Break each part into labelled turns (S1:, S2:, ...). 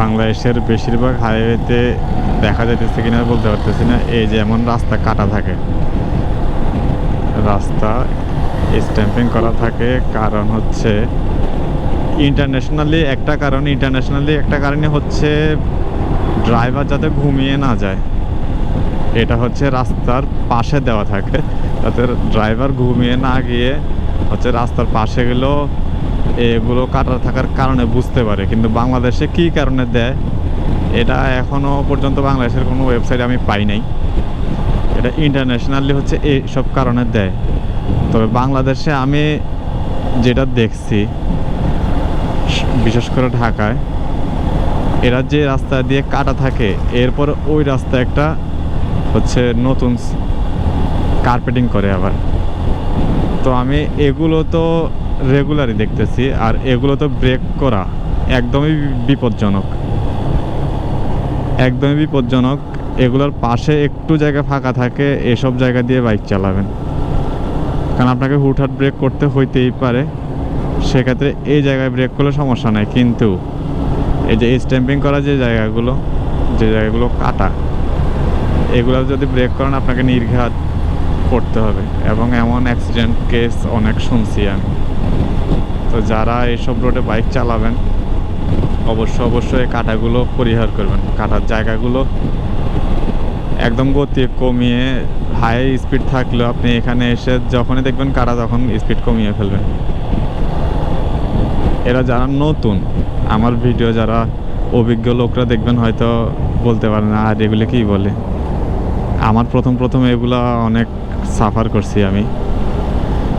S1: বাংলাদেশের বেশিরভাগ হাইওয়েতে দেখা যাইতেছে কিনা বলতে পারতেছি না। এই যে এমন রাস্তা কাটা থাকে। রাস্তা স্ট্যাম্পিং করা থাকে। কারণ হচ্ছে ইন্টারন্যাশনালি একটা কারণ ইন্টারন্যাশনালি একটা কারণে হচ্ছে ড্রাইভার যাতে ঘুমিয়ে না যায়। এটা হচ্ছে রাস্তার পাশে দেওয়া থাকে। যাতে ড্রাইভার ঘুমিয়ে না গিয়ে হচ্ছে রাস্তার পাশে গেলেও এগুলো কাটা থাকার কারণে বুঝতে পারে, কিন্তু বাংলাদেশে কী কারণে দেয়, এটা এখনও পর্যন্ত বাংলাদেশের কোনো ওয়েবসাইট আমি পাই নাই। এটা ইন্টারন্যাশনালি হচ্ছে এই সব কারণে দেয়। তবে বাংলাদেশে আমি যেটা দেখছি, বিশেষ করে ঢাকায়, এরা যে রাস্তা দিয়ে কাটা থাকে, এরপর ওই রাস্তা একটা হচ্ছে নতুন কার্পেটিং করে আবার। তো আমি এগুলো তো রেগুলারই দেখতেছি, আর এগুলো তো ব্রেক করা একদমই বিপজ্জনক। একদমই বিপজ্জনক, এগুলোর পাশে একটু জায়গা ফাঁকা থাকে, এসব জায়গা দিয়ে বাইক চালাবেন। কারণ আপনাকে হুটহাট ব্রেক করতে হইতেই পারে, সেক্ষেত্রে এই জায়গায় ব্রেক করলে সমস্যা নাই। কিন্তু এই যে স্ট্যাম্পিং করা যে জায়গাগুলো যে জায়গাগুলো কাটা, এগুলো যদি ব্রেক করেন, আপনাকে নির্ঘাত করতে হবে। এবং এমন অ্যাক্সিডেন্ট কেস অনেক শুনছি আমি। তো যারা এইসব রোডে বাইক চালাবেন, অবশ্য অবশ্যই কাটাগুলো পরিহার করবেন। কাটার জায়গাগুলো একদম গতি কমিয়ে হাই স্পিড থাকলেও আপনি এখানে এসে যখনই দেখবেন কাটা তখন স্পিড কমিয়ে ফেলবেন। এরা যারা নতুন, আমার ভিডিও যারা অভিজ্ঞ লোকরা দেখবেন হয়তো বলতে পারে না, আর এগুলো কী বলে? আমার প্রথম প্রথম এগুলা অনেক সাফার করছি আমি।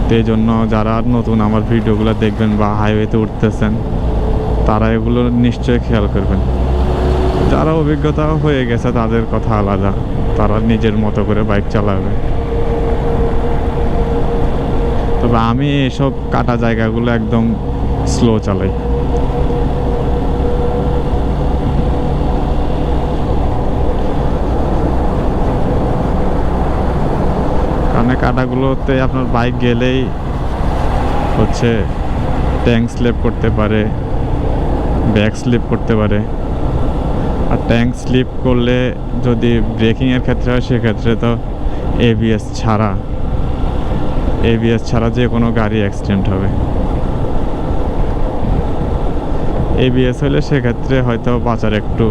S1: তো এই জন্য যারা নতুন আমার ভিডিওগুলো দেখবেন বা হাইওয়েতে উঠতেছেন, তারা এগুলো নিশ্চয়ই খেয়াল করবেন। যারা অভিজ্ঞতা হয়ে গেছে, তাদের কথা আলাদা। তারা নিজের মতো করে বাইক চালাবে। তবে আমি এসব কাটা জায়গাগুলো একদম স্লো চালাই। এই কাটাগুলোতে আপনার বাইক গেলেই হচ্ছে ট্যাঙ্ক স্লিপ করতে পারে ব্যাক স্লিপ করতে পারে। আর ট্যাঙ্ক স্লিপ করলে যদি ব্রেকিংয়ের ক্ষেত্রে হয়, সেক্ষেত্রে তো এবিএস ছাড়া এবিএস ছাড়া যে কোনো গাড়ি অ্যাক্সিডেন্ট হবে। এবিএস হলে সেক্ষেত্রে হয়তো বাঁচার একটু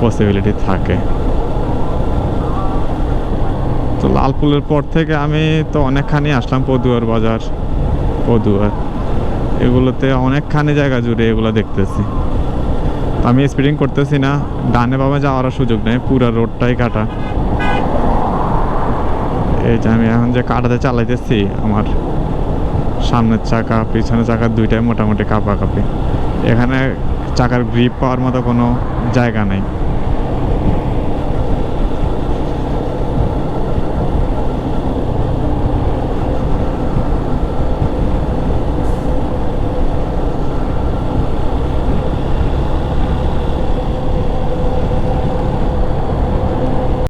S1: পসিবিলিটি থাকে। তো লালপুলের পর থেকে আমি তো অনেকখানি আসলাম পদুয়ার বাজার, পদুয়ার। এগুলোতে অনেকখানি জায়গা জুড়ে এগুলো দেখতেছি। আমি স্পিডিং করতেছি না, ডানে বামে যাওয়ার সুযোগ নেই, পুরো রোডটাই কাটা। এই যে আমি এখন যে কাটাতে চালাইতেছি, আমার সামনের চাকা, পিছনের চাকা দুইটাই মোটামুটি কাঁপা কাঁপি এখানে চাকার গ্রিপ পাওয়ার মতো কোনো জায়গা নেই।